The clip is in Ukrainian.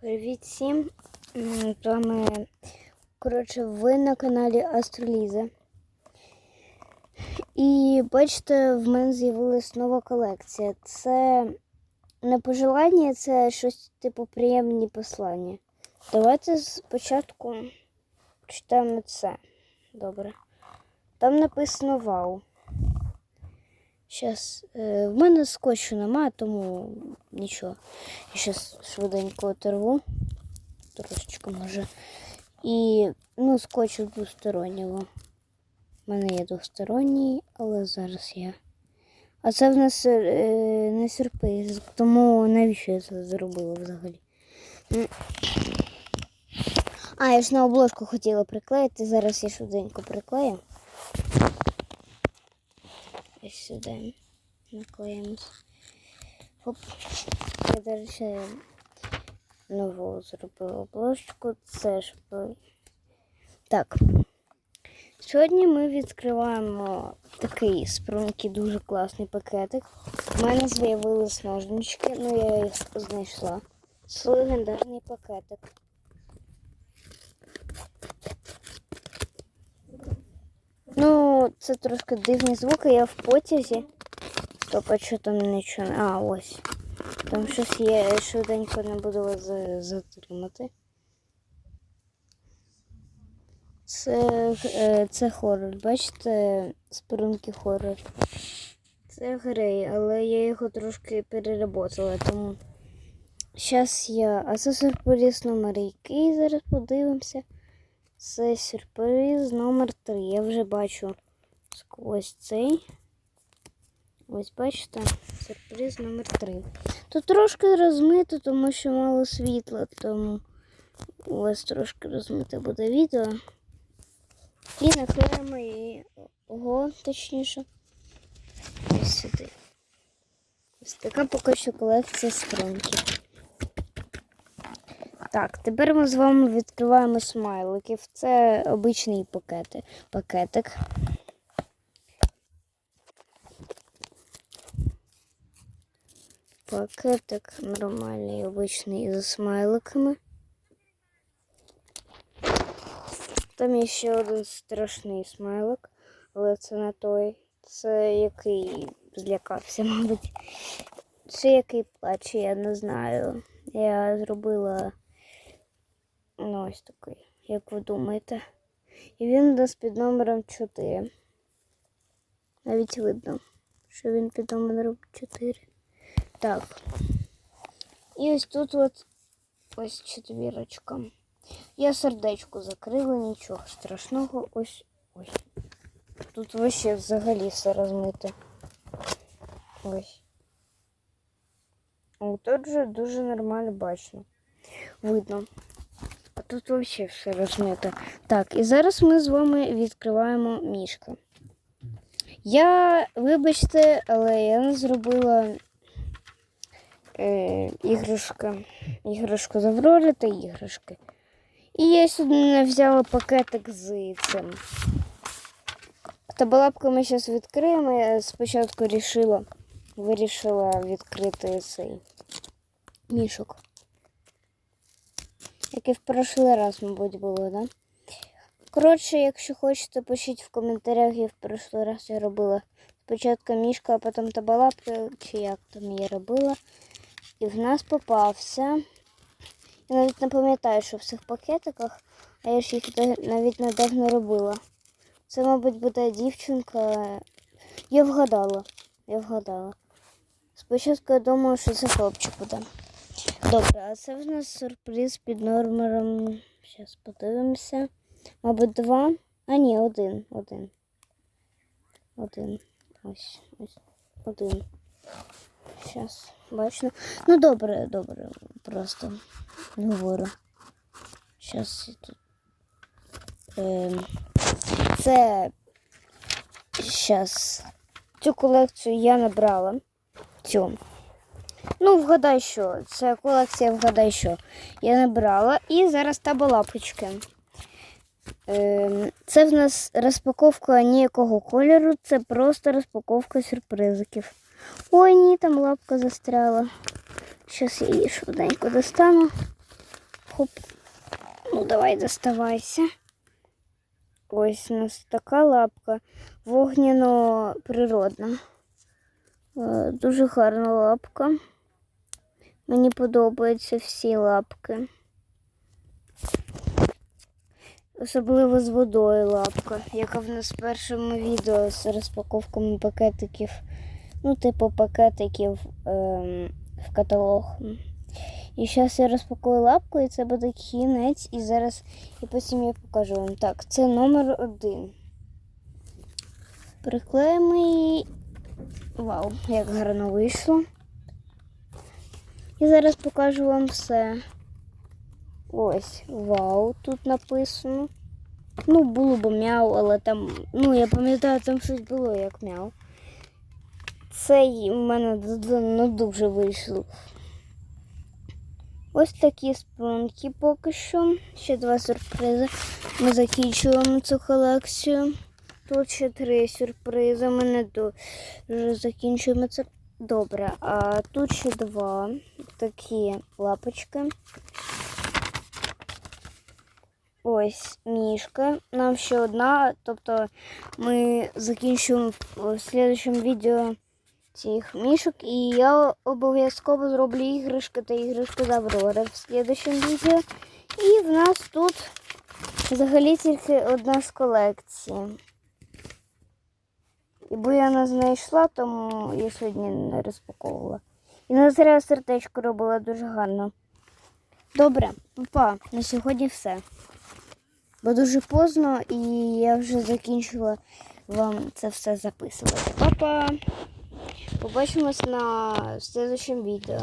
Привіт всім. Вами, коротше, ви на каналі Астроліза. І бачите, в мене з'явилась нова колекція. Це не пожелання, це щось типу приємні послання. Давайте спочатку прочитаємо це. Добре. Там написано Вау. Щас, е, в мене скотчу нема, тому нічого. Я зараз швиденько оторву. Трошечки може. І ну, скотчу двостороннього. У мене є двосторонній, але зараз я. А це в нас е, не сюрприз, тому навіщо я це зробила взагалі? А, я ж на обложку хотіла приклеїти, зараз я швиденько приклею. Ось сюди наклеїмось. Хоп. Я ще нову зробила обложку. Це ж так. Сьогодні ми відкриваємо такий спрунки дуже класний пакетик. У мене з'явились ножнички, ну я їх знайшла. Це легендарний пакетик. Ну, це трошки дивні звуки, я в потязі. Стоп, а що там нічого? А, ось. Там щось є, швиденько не буду вас затримати. Це, е, це хорор. Бачите, спорунки хорор. Це грей, але я його трошки переработала, тому. Зараз я. А це сюрприз номер який зараз подивимося. Це сюрприз номер 3. Я вже бачу сквозь цей. Ось бачите, сюрприз номер 3. Тут трошки розмито, тому що мало світла, тому у вас трошки розмите буде відео. І наклеїмо її ого, точніше. Ось сюди. Ось така поки що колекція струнків. Так, тепер ми з вами відкриваємо смайликів. Це обичний пакети, пакетик. Пакетик нормальний, обичний з смайликами. Там є ще один страшний смайлик, але це не той. Це який злякався, мабуть. Це який плаче, я не знаю. Я зробила ну, ось такий, як ви думаєте. І він у під номером 4. Навіть видно, що він під номером 4. Так. І ось тут от ось четвірочка. Я сердечко закрила, нічого страшного. Ось ось. Тут вообще взагалі все розмите. Ось. О, тут же дуже нормально бачно. Видно. А тут вообще все розмите. Так, і зараз ми з вами відкриваємо мішка. Я, вибачте, але я не зробила е, іграшка. Іграшку з Аврори та іграшки. І я не взяла пакетик з цим. Табалапку ми зараз відкриємо. Я спочатку рішила, вирішила відкрити цей мішок. Як і в прошлий раз, мабуть, було, да? Коротше, якщо хочете, пишіть в коментарях, я в прошлий раз я робила спочатку мішка, а потім табалапка, чи як там я робила. І в нас попався. Я навіть не пам'ятаю, що в цих пакетиках, а я ж їх навіть недавно робила. Це, мабуть, буде дівчинка. Я вгадала. Я вгадала. Спочатку я думала, що це хлопчик буде. Добре, а це в нас сюрприз під номером. Зараз подивимося. Мабуть, два. А ні, один. Один. Один. Ось. Ось. Один. Зараз. Бачно. Ну добре, добре. Просто говорю. Зараз тут. Ем, це зараз цю колекцію я набрала. Цю. Ну, вгадай що. Це колекція вгадай що. Я набрала. І зараз табалапочки. Ем, це в нас розпаковка ніякого кольору, це просто розпаковка сюрпризиків. Ой, ні, там лапка застряла. Зараз я її швиденько достану. Хоп. Ну, давай доставайся. Ось у нас така лапка вогняно природна. Е, Дуже гарна лапка. Мені подобаються всі лапки. Особливо з водою лапка, яка в нас в першому відео з розпаковками пакетиків. Ну, типу пакетиків ем, в каталог. І зараз я розпакую лапку, і це буде кінець. І зараз і потім я покажу вам. Так, це номер один. Приклеїмо її. Вау, як гарно вийшло. І зараз покажу вам все. Ось, вау, тут написано. Ну, було б мяу, але там, ну, я пам'ятаю, там щось було як мяу. Цей у мене не дуже вийшло. Ось такі спрунки поки що. Ще два сюрпризи. Ми закінчуємо цю колекцію. Тут ще три сюрпризи. Ми не дуже закінчуємо це. Добре, а тут ще два такі лапочки. Ось мішка. Нам ще одна. Тобто ми закінчуємо в слідчому відео цих мішок. І я обов'язково зроблю іграшки та іграшки з Аврори в слідчому відео. І в нас тут взагалі тільки одна з колекції. І бо я не знайшла, тому я сьогодні не розпаковувала. І на зря сердечко робила дуже гарно. Добре, папа, на сьогодні все. Бо дуже поздно і я вже закінчила вам це все записувати. Папа! Побачимось на следующем відео.